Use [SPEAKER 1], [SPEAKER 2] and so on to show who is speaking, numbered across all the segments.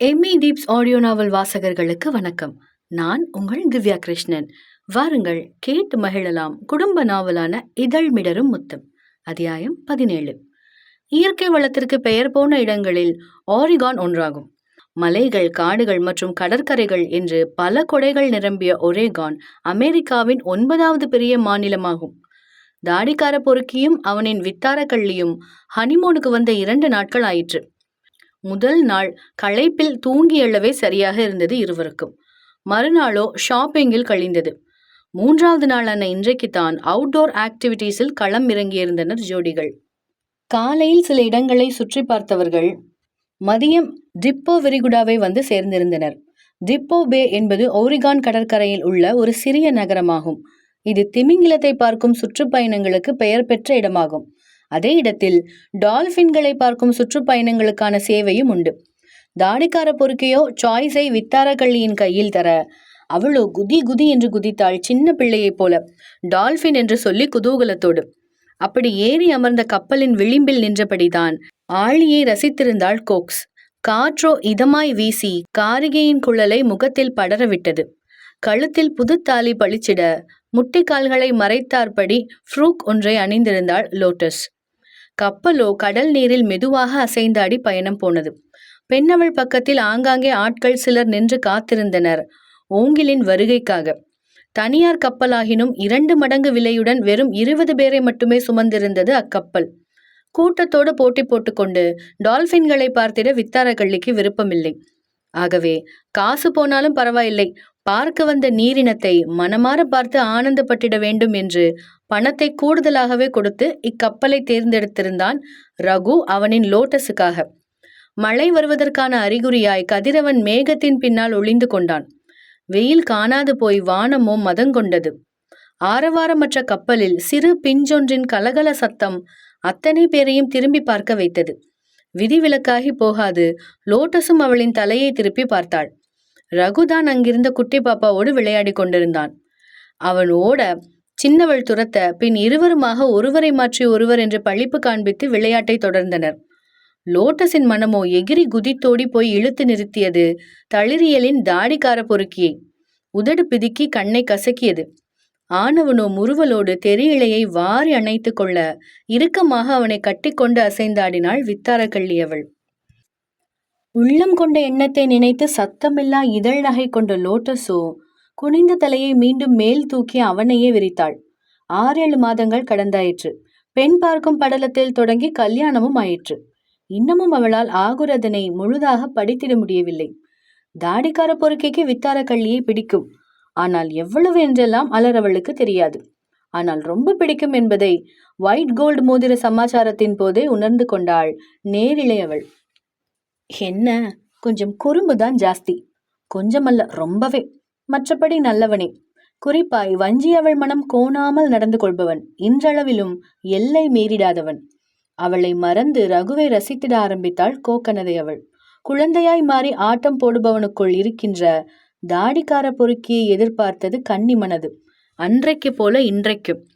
[SPEAKER 1] Emmy டீப்ஸ் audio நாவல் வாசகர்களுக்கு வணக்கம். நான் உங்கள் திவ்யா கிருஷ்ணன். வாருங்கள் கேட்டு மகிழலாம் குடும்ப நாவலான இதழ் மிடரும் முத்தம் அத்தியாயம் பதினேழு. இயற்கை வளத்திற்கு பெயர் போன இடங்களில் ஆரிகான் ஒன்றாகும். மலைகள் காடுகள் மற்றும் கடற்கரைகள் என்று பல கொடைகள் நிரம்பிய ஒரேகான் அமெரிக்காவின் ஒன்பதாவது பெரிய மாநிலமாகும். தாடிக்கார பொறுக்கியும் அவனின் வித்தார கள்ளியும் ஹனிமோனுக்கு வந்த இரண்டு நாட்கள் ஆயிற்று. முதல் நாள் களைப்பில் தூங்கி எழவே சரியாக இருந்தது இருவருக்கும். மறுநாளோ ஷாப்பிங்கில் கழிந்தது. மூன்றாவது நாளான இன்றைக்குத்தான் அவுட்டோர் ஆக்டிவிட்டீஸில் களம் இறங்கியிருந்தனர் ஜோடிகள். காலையில் சில இடங்களை சுற்றி பார்த்தவர்கள் மதியம் டிப்போ விரிகுடாவை வந்து சேர்ந்திருந்தனர். டிப்போ பே என்பது ஓரிகான் கடற்கரையில் உள்ள ஒரு சிறிய நகரமாகும். இது திமிங்கிலத்தை பார்க்கும் சுற்றுப்பயணங்களுக்கு பெயர் பெற்ற இடமாகும். அதே இடத்தில் டால்ஃபின்களை பார்க்கும் சுற்றுப்பயணங்களுக்கான சேவையும் உண்டு. தாடிக்கார பொறுக்கையோ சாய்ஸை வித்தாரக்கள்ளியின் கையில் தர அவளோ குதி குதி என்று குதித்தாள் சின்ன பிள்ளையைப் போல டால்ஃபின் என்று சொல்லி குதூகலத்தோடு. அப்படி ஏறி அமர்ந்த கப்பலின் விளிம்பில் நின்றபடிதான் ஆழியை ரசித்திருந்தாள் கோக்ஸ். காற்றோ இதமாய் வீசி காரிகையின் குழலை முகத்தில் படரவிட்டது. கழுத்தில் புதுத்தாலி பளிச்சிட முட்டிக்கால்களை மறைத்தார்படி ஃப்ரூக் ஒன்றை அணிந்திருந்தாள் லோட்டஸ். கப்பலோ கடல் நீரில் மெதுவாக அசைந்தாடி பயணம் போனது. பெண்ணவள் பக்கத்தில் ஆங்காங்கே ஆட்கள் சிலர் நின்று காத்திருந்தனர். ஓங்கிலின் வருகைக்காக. தனியார் கப்பலாகினும் இரண்டு மடங்கு விலையுடன் வெறும் இருபது பேரை மட்டுமே சுமந்திருந்தது அக்கப்பல். கூட்டத்தோடு போட்டி போட்டுக்கொண்டு டால்பின்களை பார்த்திட வித்தாரக்கள்ளிக்கு விருப்பமில்லை. ஆகவே காசு போனாலும் பரவாயில்லை. பார்க்க வந்த நீரினத்தை மனமாற பார்த்து ஆனந்தப்பட்டிட வேண்டும் என்று பணத்தை கூடுதலாகவே கொடுத்து இக்கப்பலை தேர்ந்தெடுத்திருந்தான் ரகு அவனின் லோட்டஸுக்காக. மழை வருவதற்கான அறிகுறியாய் கதிரவன் மேகத்தின் பின்னால் ஒளிந்து கொண்டான். வெயில் காணாது போய் வானமோ மதங்கொண்டது ஆரவாரமற்ற கப்பலில் சிறு பிஞ்சொன்றின் கலகல சத்தம் அத்தனை பேரையும் திரும்பி பார்க்க வைத்தது. விதிவிலக்காகி போகாது லோட்டஸும் அவளின் தலையை திருப்பி பார்த்தாள். ரகுதான் அங்கிருந்த குட்டி பாப்பாவோடு விளையாடி கொண்டிருந்தான். அவன் ஓட சின்னவள் துரத்த பின் இருவருமாக ஒருவரை மாற்றி ஒருவர் என்று பழிப்பு காண்பித்து விளையாட்டை தொடர்ந்தனர். லோட்டஸின் மனமோ எகிரி குதித்தோடி போய் இழுத்து நிறுத்தியது தளிரியலின் தாடிக்கார பொறுக்கியை. உதடு பிதுக்கி கண்ணை கசக்கியது. ஆனவனோ முறுவலோடு தெரியலையை வாரி அணைத்து கொள்ள இறுக்கமாக அவனை கட்டிக்கொண்டு அசைந்தாடினாள் வித்தாரக்கள்ளியவள். உள்ளம் கொண்ட எண்ணத்தை நினைத்து சத்தமில்லா இதழ் நகை கொண்ட லோட்டஸோ குனிந்த தலையை மீண்டும் மேல் தூக்கி அவனையே விரித்தாள். ஆறேழு மாதங்கள் கடந்தாயிற்று. பெண் பார்க்கும் படலத்தில் தொடங்கி கல்யாணமும் ஆயிற்று. இன்னமும் அவளால் ஆகுரதனை முழுதாக படித்திட முடியவில்லை. தாடிக்கார பொறுக்கைக்கு வித்தார கள்ளியை பிடிக்கும். ஆனால் எவ்வளவு என்றெல்லாம் அலறவளுக்கு தெரியாது. ஆனால் ரொம்ப பிடிக்கும் என்பதை ஒயிட் கோல்டு மோதிர சமாச்சாரத்தின் போதே உணர்ந்து கொண்டாள் நேரிலே அவள் என்ன? கொஞ்சம் குறும்பு தான் ஜாஸ்தி. கொஞ்சமல்ல ரொம்பவே. மற்றபடி நல்லவனே. குறிப்பாய் வஞ்சி அவள் மனம் கோணாமல் நடந்து கொள்பவன். இன்றளவிலும் எல்லை மீறிடாதவன். அவளை மறந்து ரகுவை ரசித்திட ஆரம்பித்தாள் கோக்கனதை அவள். குழந்தையாய் மாறி ஆட்டம் போடுபவனுக்குள் இருக்கின்ற தாடிக்கார பொறுக்கியை எதிர்பார்த்தது கன்னி மனது. அன்றைக்கு போல இன்றைக்கும்.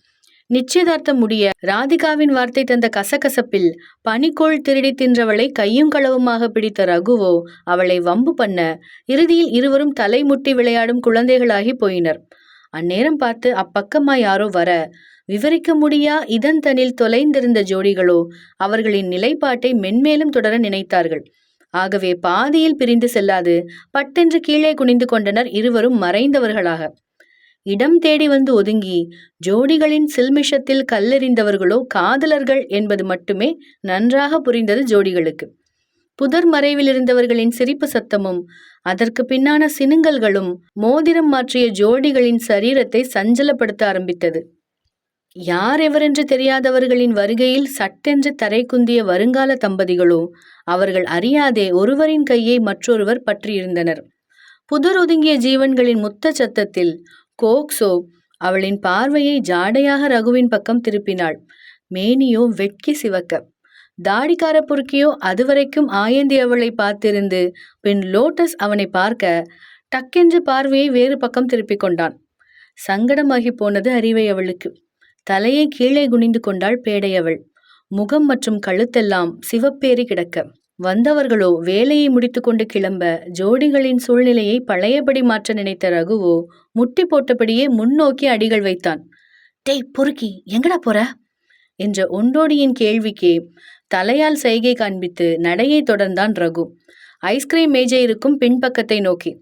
[SPEAKER 1] நிச்சயதார்த்தம் முடிய ராதிகாவின் வார்த்தை தந்த கசகசப்பில் பனிக்கோள் திருடி தின்றவளை கையும் களவுமாக பிடித்த ரகுவோ அவளை வம்பு பண்ண இறுதியில் இருவரும் தலைமுட்டி விளையாடும் குழந்தைகளாகி போயினர். அந்நேரம் பார்த்து அப்பக்கமா யாரோ வர விவரிக்க முடியா? இதன் தனில் தொலைந்திருந்த ஜோடிகளோ? அவர்களின் நிலைப்பாட்டை மென்மேலும் தொடர நினைத்தார்கள். ஆகவே பாதியில் பிரிந்து செல்லாது பட்டென்று கீழே குனிந்து கொண்டனர் இருவரும் மறைந்தவர்களாக. இடம் தேடி வந்து ஒதுங்கி ஜோடிகளின் சில்மிஷத்தில் கல்லெறிந்தவர்களோ காதலர்கள் என்பது மட்டுமே நன்றாக புரிந்தது ஜோடிகளுக்கு. புதர் மறைவில் இருந்தவர்களின் சிரிப்பு சத்தமும் அதற்கு பின்னான சினுங்கல்களும் மோதிரம் மாற்றிய ஜோடிகளின் சரீரத்தை சஞ்சலப்படுத்த ஆரம்பித்தது. யார் எவரென்று தெரியாதவர்களின் வருகையில் சட்டென்று தரை குந்திய வருங்கால தம்பதிகளோ அவர்கள் அறியாதே ஒருவரின் கையை மற்றொருவர் பற்றியிருந்தனர். புதர் ஒதுங்கிய ஜீவன்களின் முத்த சத்தத்தில் கோக்ஸோ அவளின் பார்வையை ஜாடையாக ரகுவின் பக்கம் திருப்பினாள். மேனியோ வெட்கி சிவக்க. தாடிக்கார புருக்கியோ அதுவரைக்கும் ஆயந்தி அவளை பார்த்திருந்து பின் லோட்டஸ் அவனை பார்க்க டக்கென்று பார்வையை வேறு பக்கம் திருப்பிக் கொண்டான். சங்கடமாகி போனது அறிவை அவளுக்கு. தலையை கீழே குனிந்து கொண்டாள் பேடையவள் முகம் மற்றும் கழுத்தெல்லாம் சிவப்பேறி கிடக்க. வந்தவர்களோ வேலையை முடித்துக்கொண்டு கிளம்ப ஜோடிகளின் சூழ்நிலையை பழையபடி மாற்ற நினைத்த ரகுவோ முட்டி போட்டபடியே முன்னோக்கி அடிகள் வைத்தான். டேய் பொறுக்கி எங்கடா போற? என்ற ஒண்டோடியின் கேள்விக்கே தலையால் செய்கை காண்பித்து நடையை தொடர்ந்தான் ரகு. ஐஸ்கிரீம் மேஜை இருக்கும் பின்பக்கத்தை நோக்கி.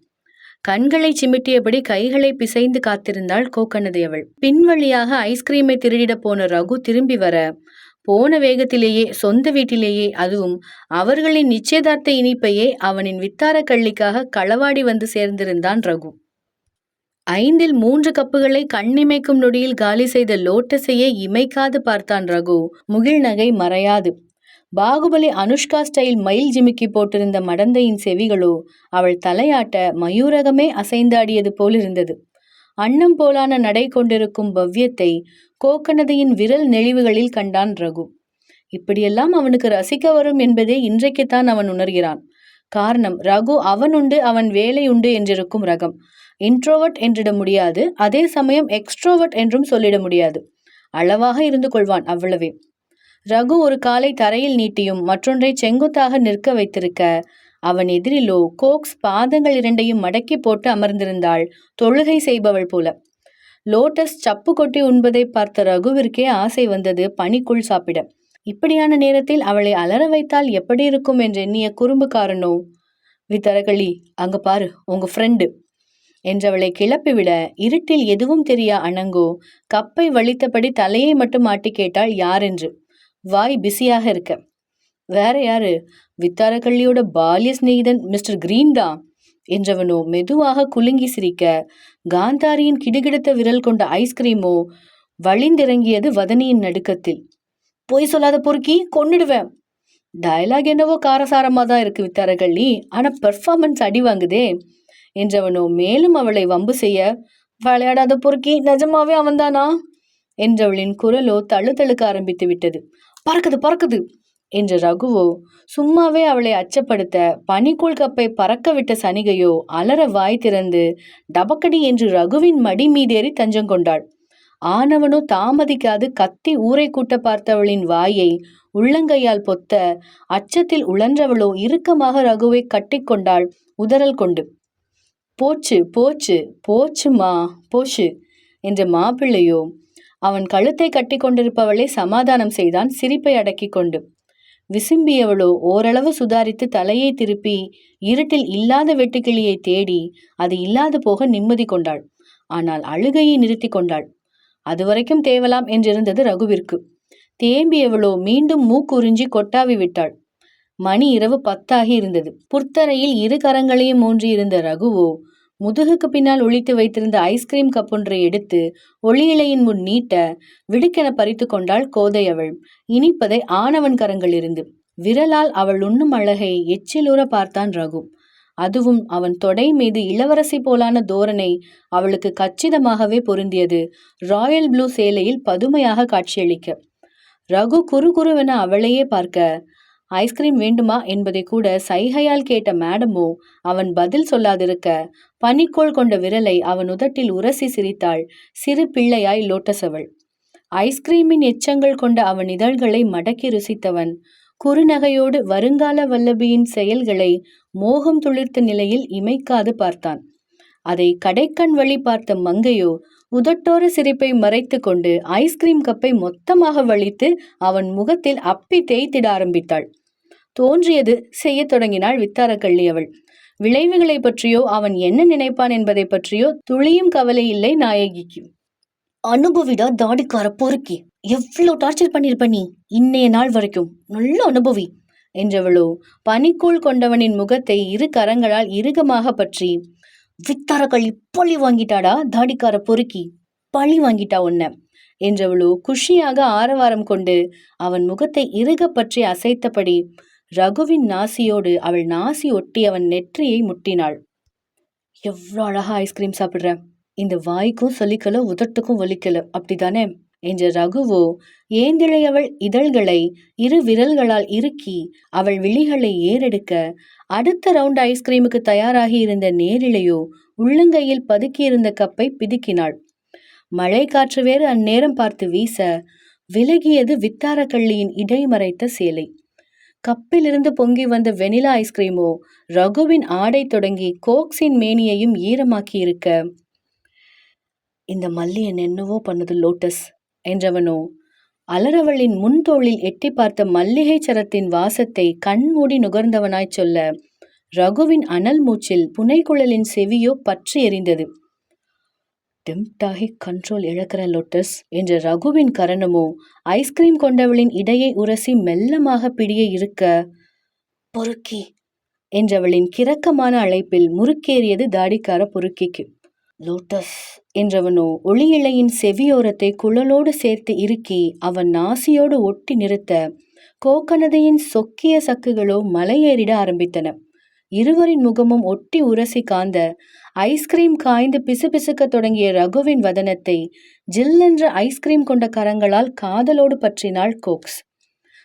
[SPEAKER 1] கண்களை சிமிட்டியபடி கைகளை பிசைந்து காத்திருந்தாள் கோக்கனதை அவள். பின்வழியாக ஐஸ்கிரீமை திருடிடப் போன ரகு திரும்பி வர போன வேகத்திலேயே சொந்த வீட்டிலேயே அதுவும். அவர்களின் நிச்சயதார்த்த இனிப்பையே அவனின் வித்தார கள்ளிக்காக களவாடி வந்து சேர்ந்திருந்தான் ரகு. ஐந்தில் மூன்று கப்புகளை கண்ணிமைக்கும் நொடியில் காலி செய்த லோட்டஸையே இமைக்காது பார்த்தான் ரகு. முகில் நகை மறையாது. பாகுபலி அனுஷ்கா ஸ்டைல் மயில் ஜிமிக்கி போட்டிருந்த மடந்தையின் செவிகளோ அவள் தலையாட்ட மயூரகமே அசைந்தாடியது போலிருந்தது. அன்னம் போலான நடை கொண்டிருக்கும் பவ்யத்தை கோக்கனதையின் விரல் நெளிவுகளில் கண்டான் ரகு. இப்படியெல்லாம் அவனுக்கு ரசிக்க வரும் என்பதே இன்றைக்குத்தான் அவன் உணர்கிறான். காரணம் ரகு அவன் உண்டு அவன் வேலை உண்டு என்றிருக்கும் ரகம். இன்ட்ரோவர்ட் என்றிட முடியாது அதே சமயம் எக்ஸ்ட்ரோவர்ட் என்றும் சொல்லிட முடியாது. அளவாக இருந்து கொள்வான் அவ்வளவே. ரகு ஒரு காலை தரையில் நீட்டியும் மற்றொன்றை செங்குத்தாக நிற்க வைத்திருக்க அவன் எதிரிலோ கோக்ஸ் பாதங்கள் இரண்டையும் மடக்கி போட்டு அமர்ந்திருந்தாள் தொழுகை செய்பவள் போல. லோட்டஸ் சப்பு கொட்டி உண்பதை பார்த்த ரகுவிற்கே ஆசை வந்தது பனிக்குள் சாப்பிட. இப்படியான நேரத்தில் அவளை அலற வைத்தால் எப்படி இருக்கும் என்று எண்ணிய குறும்புக்காரனோ வித்தரகளி அங்க பாரு உங்க ஃப்ரெண்டு என்றவளை கிளப்பிவிட இருட்டில் எதுவும் தெரியா அணங்கோ கப்பை வலித்தபடி தலையை மட்டும் மாட்டி கேட்டாள் யாரென்று. வாய் பிஸியாக இருக்க. வேற யாரு? வித்தாரக்கள்ளியோட பால்ய சிநேகிதன் மிஸ்டர் கிரீன் தான் என்றவனோ மெதுவாக குலுங்கி சிரிக்க காந்தாரியின் கிடுகிடுத்த விரல் கொண்ட ஐஸ்கிரீமோ வழிந்திறங்கியது வதனியின் நடுக்கத்தில். பொய் சொல்லாத பொறுக்கி கொன்னுடுவேன். டயலாக் என்னவோ காரசாரமாக தான் இருக்கு வித்தாரகள்ளி ஆனால் பெர்ஃபார்மன்ஸ் அடி வாங்குதே என்றவனோ மேலும் அவளை வம்பு செய்ய விளையாடாத பொறுக்கி நிஜமாவே அவன்தானா? என்றவளின் குரலோ தழுதழுக்க ஆரம்பித்து விட்டது. பறக்குது பறக்குது. என்ற ரகுவோ சும்மாவே அவளை அச்சப்படுத்த பனிக்கூழ் கப்பை பறக்க விட்ட சனிகையோ அலற வாய் திறந்து டபக்கடி என்று ரகுவின் மடி மீதேறி தஞ்சம் கொண்டாள். ஆனவனோ தாமதிக்காது கத்தி ஊரை கூட்ட பார்த்தவளின் வாயை உள்ளங்கையால் பொத்த அச்சத்தில் உழன்றவளோ இறுக்கமாக ரகுவை கட்டிக்கொண்டாள் உதறல் கொண்டு. போச்சு போச்சு போச்சுமா போச்சு என்ற மாப்பிள்ளையோ அவன் கழுத்தை கட்டி கொண்டிருப்பவளை சமாதானம் செய்தான் சிரிப்பை அடக்கி கொண்டு. விசும்பியவளோ ஓரளவு சுதாரித்து தலையை திருப்பி இருட்டில் இல்லாத வெட்டுக்கிளியை தேடி அது இல்லாது போக நிம்மதி கொண்டாள். ஆனால் அழுகையை நிறுத்தி கொண்டாள். அதுவரைக்கும் தேவலாம் என்றிருந்தது ரகுவிற்கு. தேம்பியவளோ மீண்டும் மூக்குறிஞ்சி கொட்டாவி விட்டாள். மணி இரவு பத்தாகி இருந்தது. புர்த்தரையில் இரு கரங்களையும் ஊன்றியிருந்த ரகுவோ முதுகுக்கு பின்னால் ஒழித்து வைத்திருந்த ஐஸ்கிரீம் கப்பொன்றை எடுத்து ஒளியிலையின் முன் நீட்ட விடுக்கென பறித்து கொண்டாள் கோதை அவள். இனிப்பதை ஆணவன் கரங்கள் இருந்து விரலால் அவள் உண்ணும் அழகை எச்சிலுற பார்த்தான் ரகு. அதுவும் அவன் தொடை மீது இளவரசி போலான தோரணை அவளுக்கு கச்சிதமாகவே பொருந்தியது. ராயல் ப்ளூ சேலையில் பதுமையாக காட்சியளிக்க. ரகு குறு குருவென அவளையே பார்க்க ஐஸ்கிரீம் வேண்டுமா என்பதை கூட சைகையால் கேட்ட மேடமோ அவன் பதில் சொல்லாதிருக்க. பனிக்கோள் கொண்ட விரலை அவன் உதட்டில் உரசி சிரித்தாள். சிறு பிள்ளையாய் லோட்டஸ் அவள் ஐஸ்கிரீமின் எச்சங்கள் கொண்ட அவன் இதழ்களை மடக்கி ருசித்தவன். குறுநகையோடு வருங்கால வல்லபியின் செயல்களை மோகம் துளிர்த்த நிலையில் இமைக்காது பார்த்தான். அதை கடைக்கண் வழி பார்த்த மங்கையோ உதட்டோர சிரிப்பை மறைத்து கொண்டு ஐஸ்கிரீம் கப்பை மொத்தமாக வலித்து அவன் முகத்தில் அப்பி தேய்த்திட ஆரம்பித்தாள். தோன்றியது செய்யத் தொடங்கினாள் வித்தாரக்கள்ளி அவள். விளைவுகளை பற்றியோ அவன் என்ன நினைப்பான் என்பதை பற்றியோ துளியும் கவலை இல்லை நாயகிக்கு. அனுபவிடா தாடிக்கார பொறுக்கி. எவ்வளோ டார்ச்சர் பண்ணிருப்ப நீ? இன்னைய நாள் வரைக்கும். நல்ல அனுபவி. என்றவளோ பனிக்கூழ் கொண்டவனின் முகத்தை இரு கரங்களால் இறுகமாக பற்றி வித்தாரக்களி பழி வாங்கிட்டாடா தாடிக்கார பொறுக்கி? பழி வாங்கிட்டா உன்ன? என்றவளோ குஷியாக ஆரவாரம் கொண்டு அவன் முகத்தை இறுக பற்றி அசைத்தபடி ரகுவின் நாசியோடு அவள் நாசி ஒட்டி அவன் நெற்றியை முட்டினாள். எவ்வளோ அழகா ஐஸ்கிரீம் சாப்பிட்ற. இந்த வாய்க்கும் சொல்லிக்கல உதட்டுக்கும் ஒலிக்கல அப்படிதானே என்ற ரகுவோ ஏந்திழையவள் இதழ்களை இரு விரல்களால் இறுக்கி அவள் விழிகளை ஏறெடுக்க அடுத்த ரவுண்ட் ஐஸ்கிரீமுக்கு தயாராகி இருந்த நேரிழையோ உள்ளங்கையில் பதுக்கியிருந்த கப்பை பிதுக்கினாள். மழை காற்று வேறு அந்நேரம் பார்த்து வீச விலகியது வித்தாரக்கள்ளியின் இடைமறைத்த சேலை. கப்பிலிருந்து பொங்கி வந்த வெனிலா ஐஸ்கிரீமோ ரகுவின் ஆடை தொடங்கி கோக்ஸின் மேனியையும் ஈரமாக்கி இருக்க இந்த மல்லியன் என்னவோ பண்ணுது லோட்டஸ் என்றவனோ. அலரவளின் முன்தோளில் எட்டி பார்த்த மல்லிகை சரத்தின் வாசத்தை கண்மூடி நுகர்ந்தவனாய்ச் சொல்ல ரகுவின் அனல் மூச்சில் புனைக்குழலின் செவியோ பற்றி எறிந்தது டெம்டாகி கண்ட்ரோல் இழக்கிற லோட்டஸ் என்ற ரகுவின் கரணமோ ஐஸ்கிரீம் கொண்டவளின் இடையை உரசி மெல்லமாக பிடிய இருக்க பொறுக்கி என்றவளின் கிறக்கமான அழைப்பில் முறுக்கேறியது தாடிக்கார பொறுக்கிக்கு. லோட்டஸ் என்றவனோ ஒளி இலையின் செவியோரத்தை குழலோடு சேர்த்து இறுக்கி அவன் நாசியோடு ஒட்டி நிறுத்த கோக்கனதையின் சொக்கிய சக்குகளோ மலையேறிட ஆரம்பித்தன. இருவரின் முகமும் ஒட்டி உரசி காந்த ஐஸ்கிரீம் காய்ந்து பிசுபிசுக்க தொடங்கிய ரகுவின் வதனத்தை ஜில்லென்ற ஐஸ்கிரீம் கொண்ட கரங்களால் காதலோடு பற்றினாள் கோக்ஸ்.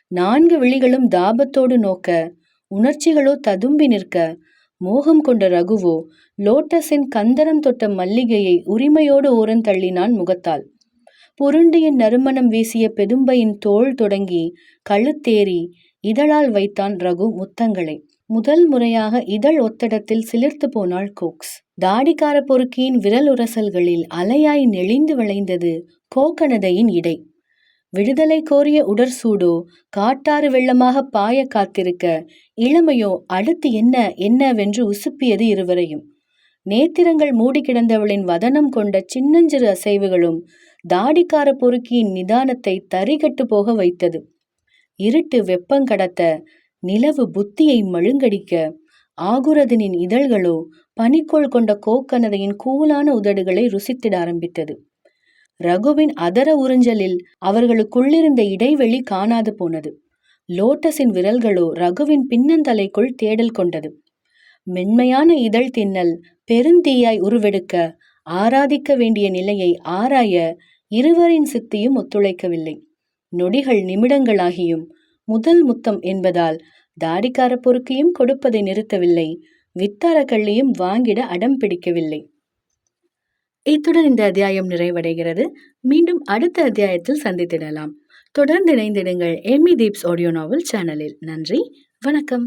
[SPEAKER 1] நான்கு விழிகளும் தாபத்தோடு நோக்க உணர்ச்சிகளோ ததும்பி நிற்க மோகம் கொண்ட ரகுவோ லோட்டஸின் கந்தரம் தொட்ட மல்லிகையை உரிமையோடு ஓரந்தள்ளினான் முகத்தால். புருண்டியின் நறுமணம் வீசிய பெதும்பையின் தோள் தொடங்கி கழுத்தேறி இதழால் வைத்தான் ரகு முத்தங்களை. முதல் முறையாக இதழ் ஒத்தடத்தில் சிலிர்த்து போனாள் கோக்ஸ். தாடிக்கார பொறுக்கியின் விரல் உரசல்களில் அலையாய் நெளிந்து விளைந்தது கோக்கனதையின் இடை. விடுதலை கோரிய உடற்சூடோ காட்டாறு வெள்ளமாக பாய காத்திருக்க இளமையோ அடுத்து என்ன என்னவென்று உசுப்பியது இருவரையும். நேத்திரங்கள் மூடி கிடந்தவளின் வதனம் கொண்ட சின்னஞ்சிறு அசைவுகளும் தாடிக்கார பொறுக்கியின் நிதானத்தை தரிகட்டு போக வைத்தது. இருட்டு வெப்பங்கடத்த நிலவு புத்தியை மழுங்கடிக்க ஆகுரதனின் இதழ்களோ பனிக்கோள் கொண்ட கோக்கனதையின் கூலான உதடுகளை ருசித்திட ஆரம்பித்தது. ரகுவின் அதர உறிஞ்சலில் அவர்களுக்குள்ளிருந்த இடைவெளி காணாது போனது. லோட்டஸின் விரல்களோ ரகுவின் பின்னந்தலைக்குள் தேடல் கொண்டது. மென்மையான இதழ் தின்னல் பெருந்தீயாய் உருவெடுக்க ஆராதிக்க வேண்டிய நிலையை ஆராய இருவரின் சித்தியும் ஒத்துழைக்கவில்லை. நொடிகள் நிமிடங்களாகியும் முதல் முத்தம் என்பதால் தாடிக்கார பொறுக்கையும் கொடுப்பதை நிறுத்தவில்லை வித்தார கள்ளியும் வாங்கிட அடம் பிடிக்கவில்லை. இத்துடன் இந்த அத்தியாயம் நிறைவடைகிறது. மீண்டும் அடுத்த அத்தியாயத்தில் சந்தித்திடலாம். தொடர்ந்து இணைந்திடுங்கள் எம்மி தீப்ஸ் ஆடியோ நாவல் சேனலில். நன்றி வணக்கம்.